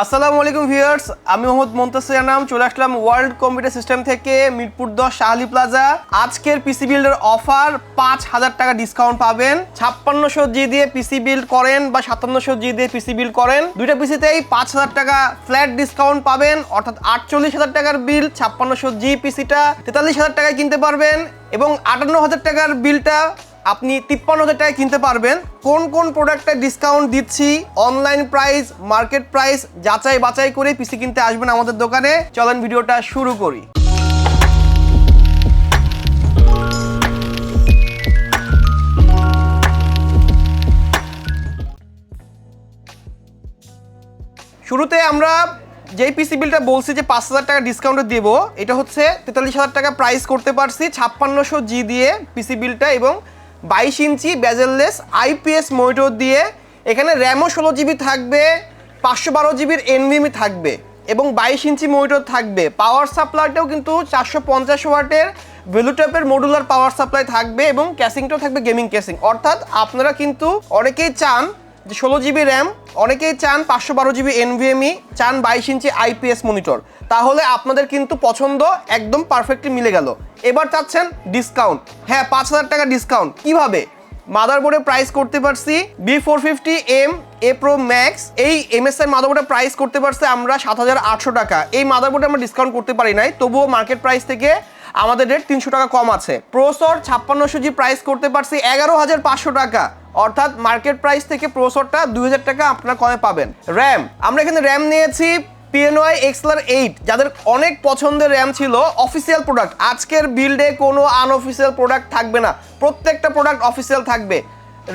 আসসালামু আলাইকুম ভিউয়ার্স, আমি মোহাম্মদ মন্তাসির নাম চলে আসলাম ওয়ার্ল্ড কম্পিউটার সিস্টেম থেকে মিরপুর দশ শাহলি প্লাজা। আজকের পিসি বিল্ডের অফার পাঁচ হাজার টাকা ডিসকাউন্ট পাবেন। ছাপ্পান্নশো জি দিয়ে পিসি বিল্ড করেন বা সাতান্নশো জি দিয়ে পিসি বিল্ড করেন। দুইটা পিসিতেই পাঁচ হাজার টাকা ফ্ল্যাট ডিসকাউন্ট পাবেন, অর্থাৎ আটচল্লিশ হাজার টাকার বিল ছাপ্পান্নশো জি পিসিটা তেতাল্লিশ হাজার টাকায় কিনতে পারবেন এবং আটান্ন হাজার টাকার বিলটা আপনি তিপ্পান্ন হাজার টাকায় কিনতে পারবেন। কোন কোন প্রোডাক্টে ডিসকাউন্ট দিচ্ছি অনলাইন প্রাইস মার্কেট প্রাইস যাচাই বাছাই করে পিসি কিনতে আসবেন আমাদের দোকানে। চলেন ভিডিওটা শুরু করি। শুরুতে আমরা যেই পিসি বিলটা বলছি যে পাঁচ হাজার টাকা ডিসকাউন্টে দেব, এটা হচ্ছে তেতাল্লিশ হাজার টাকা প্রাইস করতে পারছি, ছাপ্পান্নশো জি দিয়ে পিসি বিলটা এবং বাইশ ইঞ্চি ব্যাজেললেস আইপিএস মনিটর দিয়ে এখানে র্যামও ষোলো জিবি থাকবে, পাঁচশো বারো জিবির এনভিমি থাকবে এবং বাইশ ইঞ্চি মনিটর থাকবে। পাওয়ার সাপ্লাইটাও কিন্তু চারশো পঞ্চাশ ওয়াটের ভেলুটপের মডুলার পাওয়ার সাপ্লাই থাকবে এবং ক্যাসিংটাও থাকবে গেমিং ক্যাসিং অর্থাৎ আপনারা কিন্তু অনেকেই চান যে ষোলো জিবি র্যাম অনেকেই চান পাঁচশো বারো জিবি এনভিএমই, চান বাইশ ইঞ্চি আইপিএস মনিটর। তাহলে আপনাদের কিন্তু পছন্দ একদম পারফেক্টলি মিলে গেল। এবার চাচ্ছেন ডিসকাউন্ট। হ্যাঁ পাঁচ হাজার টাকা ডিসকাউন্ট। কীভাবে? মাদারবোর্ডে প্রাইস করতে পারছি B four fifty M A pro max এই এম এস এমএসআই মাদারবোর্ডে প্রাইস করতে পারছি আমরা সাত হাজার আটশো টাকা। এই মাদারবোর্ডে আমরা ডিসকাউন্ট করতে পারি নাই, তবুও মার্কেট প্রাইস থেকে আমাদের রেট তিনশো টাকা কম আছে। প্রোসর ছাপ্পান্নশো জি প্রাইস করতে পারছি এগারো হাজার পাঁচশো টাকা। অর্থাৎ মার্কেট প্রাইস থেকে প্রোসরটা দুই হাজার টাকা আপনারা কমে পাবেন। র্যাম আমরা এখানে র্যাম নিয়েছি পিএনওয়াই এক্সলার এইট যাদের অনেক পছন্দের র্যাম ছিল অফিসিয়াল প্রোডাক্ট আজকের বিল্ডে কোনো আনঅফিসিয়াল প্রোডাক্ট থাকবে না। প্রত্যেকটা প্রোডাক্ট অফিসিয়াল থাকবে।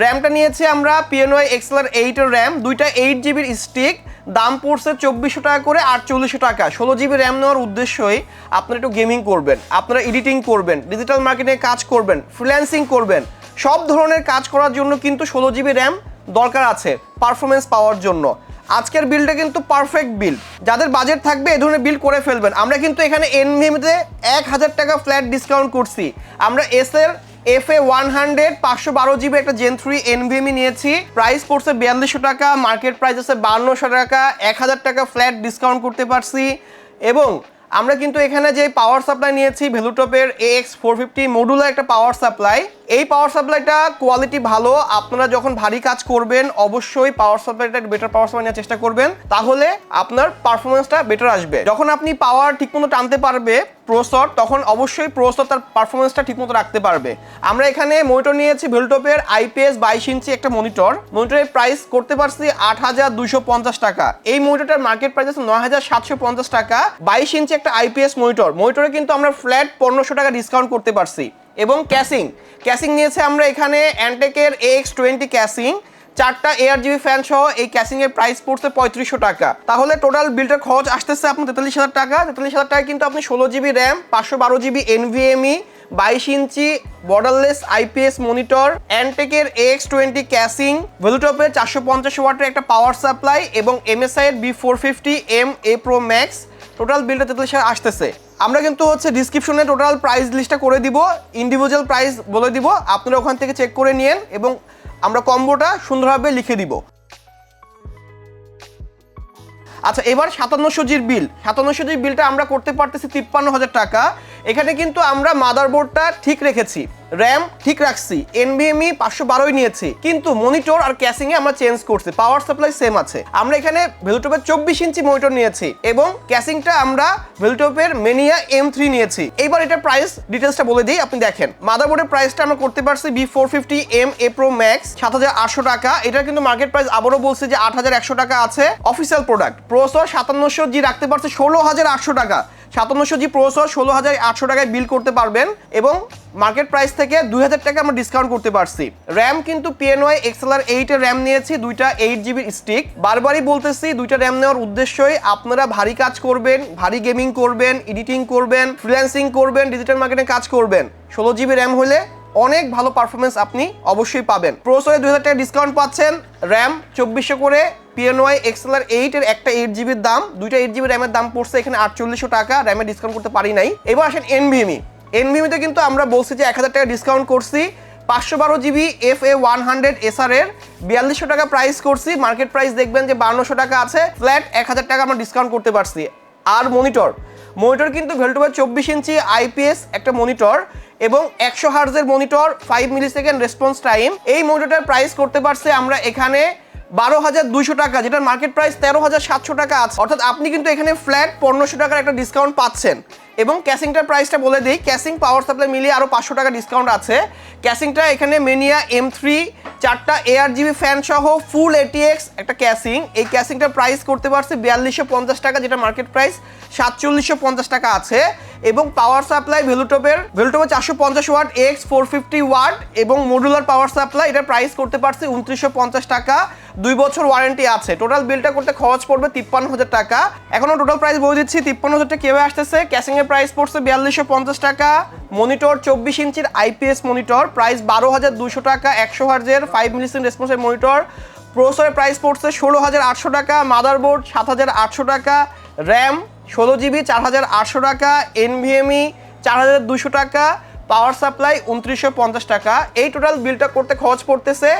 র্যামটা নিয়েছি আমরা পিএনওয়াই এক্সলার এইটের র্যাম দুইটা এইট জিবির স্টিক দাম পড়ছে চব্বিশশো টাকা করে আটচল্লিশশো টাকা। ষোলো জিবি র্যাম নেওয়ার উদ্দেশ্যই আপনারা একটু গেমিং করবেন, আপনারা এডিটিং করবেন ডিজিটাল মার্কেটিংয়ে কাজ করবেন ফ্রিল্যান্সিং করবেন। সব ধরনের কাজ করার জন্য কিন্তু ষোলো জিবি র্যাম দরকার আছে পারফরমেন্স পাওয়ার জন্য। আজকের বিলটা কিন্তু পারফেক্ট বিল যাদের বাজেট থাকবে এই ধরনের বিল করে ফেলবেন। আমরা কিন্তু এখানে এনভিএমতে এক হাজার টাকা ফ্ল্যাট ডিসকাউন্ট করছি। আমরা এস এর এফ এ ওয়ান হান্ড্রেড পাঁচশো বারো জিবি একটা জেন থ্রি এনভিএমই নিয়েছি। প্রাইস পড়ছে বিয়াল্লিশশো টাকা মার্কেট প্রাইস আছে বান্নশো টাকা, এক হাজার টাকা ফ্ল্যাট ডিসকাউন্ট করতে পারছি। এবং আমরা কিন্তু এখানে যে পাওয়ার সাপ্লাই নিয়েছি ভ্যালুটপের এক্স ফোর ফিফটি মডুলার একটা পাওয়ার সাপ্লাই এই পাওয়ার সাপ্লাইটা কোয়ালিটি ভালো, আপনারা যখন ভারী কাজ করবেন, অবশ্যই পাওয়ার সাপ্লাইটা বেটার পাওয়ার সাপ্লাই নেওয়ার চেষ্টা করবেন। তাহলে আপনার পারফরমেন্সটা বেটার আসবে। যখন আপনি পাওয়ার ঠিকমতো টানতে পারবে প্রসর তখন অবশ্যই প্রসর তার পারফরমেন্সটা ঠিকমতো রাখতে পারবে। আমরা এখানে মনিটর নিয়েছি ভেলটপের আইপিএস বাইশ ইঞ্চি একটা মনিটর মনিটরের প্রাইস করতে পারছি আট হাজার দুইশো পঞ্চাশ টাকা। এই মনিটরটার মার্কেট প্রাইস আছে নয় হাজার সাতশো পঞ্চাশ টাকা। বাইশ ইঞ্চি একটা আইপিএস মনিটর মনিটরে কিন্তু আমরা ফ্ল্যাট পনেরোশো টাকা ডিসকাউন্ট করতে পারছি। এবং ক্যাসিং ক্যাসিং নিয়েছে আমরা এখানে অ্যান্টেকের এক্স টোয়েন্টি ক্যাসিং চারটা এয়ার জিবি ফ্যান সহ এই ক্যাসিং এর প্রাইস পড়ছে পঁয়ত্রিশশো টাকা। তাহলে টোটাল বিলটার খরচ আসতেছে আপনার তেতাল্লিশ হাজার টাকা। তেতাল্লিশ হাজার টাকা কিন্তু আপনি ষোলো জিবি র্যাম পাঁচশো বারো জিবি এনভিএমই বাইশ ইঞ্চি বর্ডারলেস আইপিএস মনিটর অ্যান্টেকের এক্স টোয়েন্টি ক্যাসিং ভেলুটপের চারশো পঞ্চাশ ওয়াটের একটা পাওয়ার সাপ্লাই এবং এমএসআই এর B four fifty M A pro max total বিলটা তেতাল্লিশ হাজার আসতেছে। আমরা কিন্তু হচ্ছে ডিসক্রিপশনে টোটাল প্রাইস লিস্টটা করে দিব ইন্ডিভিজুয়াল প্রাইস বলে দিব। আপনারা ওখান থেকে চেক করে নিন এবং আমরা কম্বোটা সুন্দরভাবে লিখে দিব। আচ্ছা এবার সাতান্নশো জির বিল। সাতান্নশো জির বিলটা আমরা করতে পারতেছি তিপ্পান্ন হাজার টাকা। এখানে কিন্তু আমরা মাদারবোর্ডটা ঠিক রেখেছি র্যাম ঠিক রাখছি এনবিএমই পাঁচশো বারোই নিয়েছি, কিন্তু মনিটর আর ক্যাসিং এ আমরা চেঞ্জ করছি পাওয়ার সাপ্লাই সেম আছে। আমরা এখানে ভেলুটপের চব্বিশ ইঞ্চি মনিটর নিয়েছি এবং ক্যাসিংটা আমরা ভেলুটপের মেনিয়া এম থ্রি নিয়েছি। এইবার এটা প্রাইস ডিটেলসটা বলে দিই, আপনি দেখেন মাদারবোর্ডের প্রাইসটা আমরা করতে পারছি B four fifty M A pro max সাত হাজার আটশো টাকা। এটা কিন্তু মার্কেট প্রাইস আবারও বলছে যে আট হাজার একশো টাকা আছে। অফিসিয়াল প্রোডাক্ট প্রসর সাতান্নশো জি রাখতে পারছে ষোলো হাজার আটশো টাকা। সাতান্নশো জি প্রসর ষোলো হাজার আটশো টাকায় বিল করতে পারবেন এবং মার্কেট প্রাইস থেকে দুই হাজার টাকা আমরা ডিসকাউন্ট করতে পারছি। র্যাম কিন্তু পিএনওয়াই এক্সএলআর এইটের র্যাম নিয়েছি, দুইটা এইট জিবির স্টিক বারবারই বলতেছি, দুইটা র্যাম নেওয়ার উদ্দেশ্যই আপনারা ভারী কাজ করবেন, ভারী গেমিং করবেন এডিটিং করবেন ফ্রিল্যান্সিং করবেন ডিজিটাল মার্কেটে কাজ করবেন। ষোলো জিবি র্যাম হলে অনেক ভালো পারফরমেন্স আপনি অবশ্যই পাবেন। প্রসরে দুই হাজার টাকা ডিসকাউন্ট পাচ্ছেন র্যাম চব্বিশশো করে পিএনওয়াই এক্সএলআর এইটের একটা এইট জিবির দাম, দুইটা এইট জিবি র্যামের দাম পড়ছে এখানে আটচল্লিশশো টাকা র্যামে ডিসকাউন্ট করতে পারি নাই। এবার আসেন এনভিএমই এনভিএমিতে কিন্তু আমরা বলছি যে এক হাজার টাকা ডিসকাউন্ট করছি, পাঁচশো বারো GB F A one hundred SR এর, বিয়াল্লিশশো টাকা প্রাইস করছি মার্কেট প্রাইস দেখবেন যে বান্নশো টাকা আছে ফ্ল্যাট এক হাজার টাকা আমরা ডিসকাউন্ট করতে পারছি। আর মনিটর মনিটর কিন্তু ভেলটোবার চব্বিশ ইঞ্চি আইপিএস একটা মনিটর এবং একশো হার্জের monitor five millisecond response time এই মনিটরটার প্রাইস করতে পারছে আমরা এখানে বারো হাজার দুইশো টাকা, যেটার মার্কেট প্রাইস তেরো হাজার সাতশো টাকা আছে। অর্থাৎ আপনি কিন্তু এখানে ফ্ল্যাট পনেরোশো টাকার একটা ডিসকাউন্ট পাচ্ছেন। এবং ক্যাসিংটার প্রাইসটা বলে দিই ক্যাসিং পাওয়ার সাপ্লাই মিলিয়ে আরও পাঁচশো টাকা ডিসকাউন্ট আছে। ক্যাসিংটা এখানে মেনিয়া এম থ্রি চারটা এআর জিবি ফ্যান সহ ফুল এটিএক্স একটা ক্যাসিং এই ক্যাসিংটার প্রাইস করতে পারছে বিয়াল্লিশশো পঞ্চাশ টাকা, যেটা মার্কেট প্রাইস সাতচল্লিশশো পঞ্চাশ টাকা আছে। এবং পাওয়ার সাপ্লাই ভেলুটপের ভেলুটপের চারশো পঞ্চাশ watt X four fifty watt এবং মডুলার পাওয়ার সাপ্লাই এটা প্রাইস করতে পারছে উনত্রিশশো পঞ্চাশ টাকা। দুই বছর ওয়ারেন্টি আছে। টোটাল বিলটা করতে খরচ পড়বে তিপ্পান্ন হাজার টাকা। এখনও টোটাল প্রাইস বলে দিচ্ছি, তিপ্পান্ন হাজার টাকা আসতেছে? ক্যাসিং এর প্রাইস পড়ছে বিয়াল্লিশশো পঞ্চাশ টাকা। মনিটর চব্বিশ ইঞ্চির আইপিএস মনিটর প্রাইস বারো হাজার দুশো টাকা, একশো হার্জের ফাইভ মিলিসেন রেসপন্সের মনিটর প্রসেসরের প্রাইস পড়ছে ষোলো হাজার আটশো টাকা মাদারবোর্ড সাত হাজার আটশো টাকা র্যাম ষোলো জিবি চার হাজার আটশো টাকা এনভিএমই চার হাজার দুশো টাকা পাওয়ার সাপ্লাই উনত্রিশশো পঞ্চাশ টাকা। এই টোটাল বিলটা করতে খরচ পড়তেছে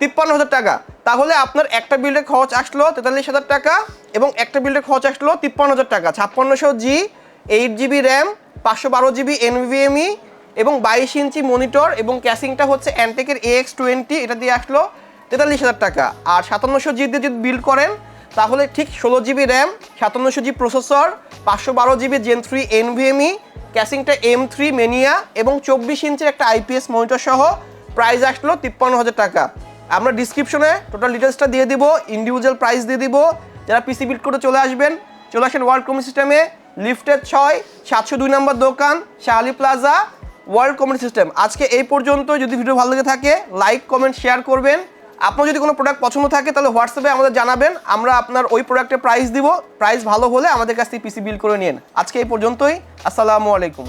তিপ্পান্ন হাজার টাকা। তাহলে আপনার একটা বিল্ডের খরচ আসলো তেতাল্লিশ হাজার টাকা এবং একটা বিল্ডের খরচ আসলো তিপ্পান্ন হাজার টাকা, ছাপ্পান্নশো জি এইট জিবি র্যাম, পাঁচশো বারো জিবি এনভিএমই এবং বাইশ ইঞ্চি মনিটর এবং ক্যাসিংটা হচ্ছে অ্যান্টেকের এক্স টোয়েন্টি এটা দিয়ে আসলো তেতাল্লিশ হাজার টাকা। আর সাতান্নশো জি দিয়ে যদি বিল্ড করেন, তাহলে ঠিক ষোলো জিবি র্যাম, সাতান্নশো জি প্রসেসর পাঁচশো বারো জিবি জেন থ্রি এনভিএমই ক্যাসিংটা এম থ্রি মেনিয়া এবং চব্বিশ ইঞ্চির একটা আইপিএস মনিটর সহ প্রাইস আসলো তিপ্পান্ন হাজার টাকা। আমরা ডিসক্রিপশনে টোটাল ডিটেলসটা দিয়ে দিব ইন্ডিভিজুয়াল প্রাইস দিয়ে দিব। যারা পিসি বিল্ড করে চলে আসবেন, চলে আসেন ওয়ার্ল্ড কমিউনি সিস্টেমে লিফটের ছয়, সাতশো দুই নম্বর দোকান Shahali plaza world comment system আজকে এই পর্যন্ত যদি ভিডিও ভালো লেগে থাকে লাইক কমেন্ট শেয়ার করবেন। আপনার যদি কোনো প্রোডাক্ট পছন্দ থাকে, তাহলে হোয়াটসঅ্যাপে আমাদের জানাবেন। আমরা আপনার ওই প্রোডাক্টের প্রাইস দিব। প্রাইস ভালো হলে আমাদের কাছ থেকে পিসি বিল করে নিন। আজকে এই পর্যন্তই। আসসালামু আলাইকুম।